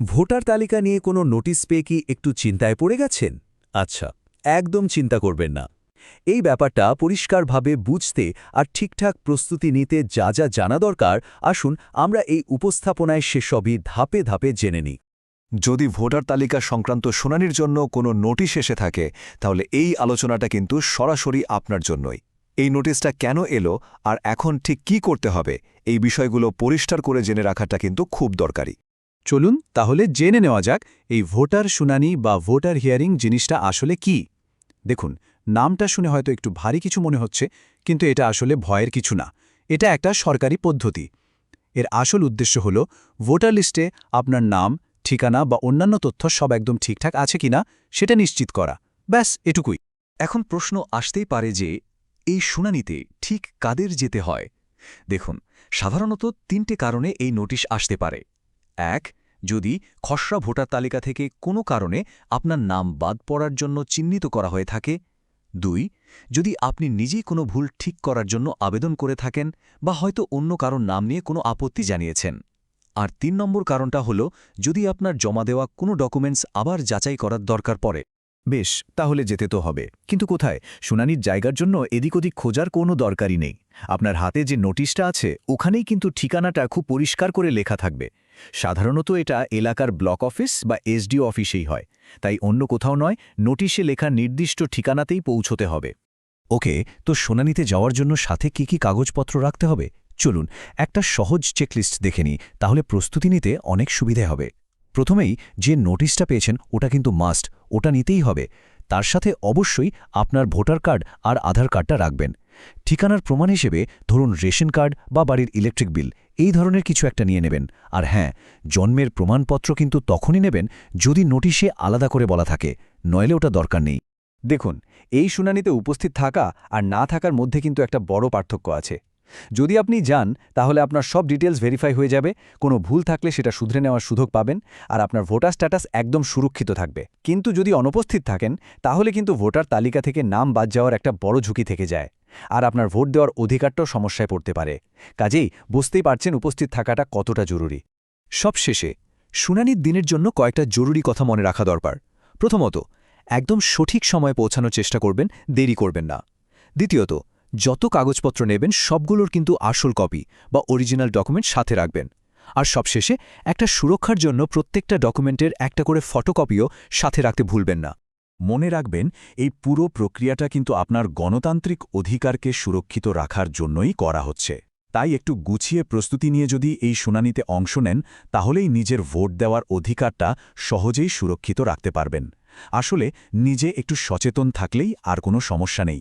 Voter তালিকা নিয়ে কোনো নোটিশ পেয়ে কি একটু চিন্তায় পড়ে গেছেন? আচ্ছা একদম চিন্তা করবেন না। এই ব্যাপারটা পরিষ্কারভাবে বুঝতে আর ঠিকঠাক প্রস্তুতি নিতে যা যা জানা দরকার, আসুন আমরা এই উপস্থাপনায় সেসবই ধাপে ধাপে জেনে নিই। যদি ভোটার তালিকা সংক্রান্ত শুনানির জন্য কোনো নোটিশ এসে থাকে, তাহলে এই আলোচনাটা কিন্তু সরাসরি আপনার জন্যই। এই নোটিশটা কেন এলো আর এখন ঠিক কি করতে হবে, এই বিষয়গুলো পরিষ্কার করে জেনে রাখাটা কিন্তু খুব দরকারি। চলুন তাহলে জেনে নেওয়া যাক এই ভোটার শুনানি বা ভোটার হিয়ারিং জিনিসটা আসলে কি। দেখুন, নামটা শুনে হয়তো একটু ভারী কিছু মনে হচ্ছে, কিন্তু এটা আসলে ভয়ের কিছু না। এটা একটা সরকারি পদ্ধতি। এর আসল উদ্দেশ্য হল, ভোটার লিস্টে আপনার নাম, ঠিকানা বা অন্যান্য তথ্য সব একদম ঠিকঠাক আছে কিনা সেটা নিশ্চিত করা। ব্যাস, এটুকুই। এখন প্রশ্ন আসতেই পারে যে, এই শুনানিতে ঠিক কাদের যেতে হয়? দেখুন, সাধারণত তিনটে কারণে এই নোটিশ আসতে পারে। এক যদি খসড়া ভোটার তালিকা থেকে কোনো কারণে আপনার নাম বাদ পড়ার জন্য চিহ্নিত করা হয়ে থাকে। দুই, যদি আপনি নিজেই কোনো ভুল ঠিক করার জন্য আবেদন করে থাকেন বা হয়তো অন্য কারণ নাম নিয়ে কোনো আপত্তি জানিয়েছেন। আর তিন নম্বর কারণটা হল, যদি আপনার জমা দেওয়া কোনো ডকুমেন্টস আবার যাচাই করার দরকার পড়ে। বেশ, তাহলে যেতে তো হবে। কিন্তু কোথায়? শুনানির জায়গার জন্য এদিক ওদিক খোঁজার কোনো দরকারই নেই। আপনার হাতে যে নোটিশটা আছে, ওখানেই কিন্তু ঠিকানাটা খুব পরিষ্কার করে লেখা থাকবে। সাধারণত এটা এলাকার ব্লক অফিস বা এসডিও অফিসেই হয়। তাই অন্য কোথাও নয়, নোটিশে লেখা নির্দিষ্ট ঠিকানাতেই পৌঁছতে হবে। ওকে, তো শুনানিতে যাওয়ার জন্য সাথে কি কি কাগজপত্র রাখতে হবে? চলুন, একটা সহজ চেকলিস্ট দেখে নিই, তাহলে প্রস্তুতি নিতে অনেক সুবিধে হবে। প্রথমেই যে নোটিশটা পেয়েছেন, ওটা কিন্তু মাস্ট, ওটা নিতেই হবে। তার সাথে অবশ্যই আপনার ভোটার কার্ড আর আধার কার্ডটা রাখবেন। ঠিকানার প্রমাণ হিসেবে ধরুন রেশন কার্ড বা বাড়ির ইলেকট্রিক বিল, এই ধরনের কিছু একটা নিয়ে নেবেন। আর হ্যাঁ জন্মের প্রমাণপত্র কিন্তু তখনই নেবেন যদি নোটিশে আলাদা করে বলা থাকে, নইলে ওটা দরকার নেই। দেখুন, এই শুনানিতে উপস্থিত থাকা আর না থাকার মধ্যে কিন্তু একটা বড় পার্থক্য আছে। যদি আপনি যান, তাহলে আপনার সব ডিটেলস ভেরিফাই হয়ে যাবে, কোনো ভুল থাকলে সেটা শুধরে নেওয়ার সুযোগ পাবেন, আর আপনার ভোটার স্ট্যাটাস একদম সুরক্ষিত থাকবে। কিন্তু যদি অনুপস্থিত থাকেন, তাহলে কিন্তু ভোটার তালিকা থেকে নাম বাদ যাওয়ার একটা বড় ঝুঁকি থেকে যায়, আর আপনার ভোট দেওয়ার অধিকারটাও সমস্যায় পড়তে পারে। কাজেই বুঝতেই পারছেন উপস্থিত থাকাটা কতটা জরুরি। সবশেষে, শুনানির দিনের জন্য কয়েকটা জরুরি কথা মনে রাখা দরকার। প্রথমত, একদম সঠিক সময়ে পৌঁছানোর চেষ্টা করবেন, দেরি করবেন না। দ্বিতীয়ত যত কাগজপত্র নেবেন, সবগুলোর কিন্তু আসল কপি বা অরিজিনাল ডকুমেন্ট সাথে রাখবেন। আর সবশেষে একটা সুরক্ষার জন্য প্রত্যেকটা ডকুমেন্টের একটা করে ফটোকপিও সাথে রাখতে ভুলবেন না। মনে রাখবেন, এই পুরো প্রক্রিয়াটা কিন্তু আপনার গণতান্ত্রিক অধিকারকে সুরক্ষিত রাখার জন্যই করা হচ্ছে। তাই একটু গুছিয়ে প্রস্তুতি নিয়ে যদি এই শুনানিতে অংশ নেন, তাহলেই নিজের ভোট দেওয়ার অধিকারটা সহজেই সুরক্ষিত রাখতে পারবেন। আসলে, নিজে একটু সচেতন থাকলেই আর কোনো সমস্যা নেই।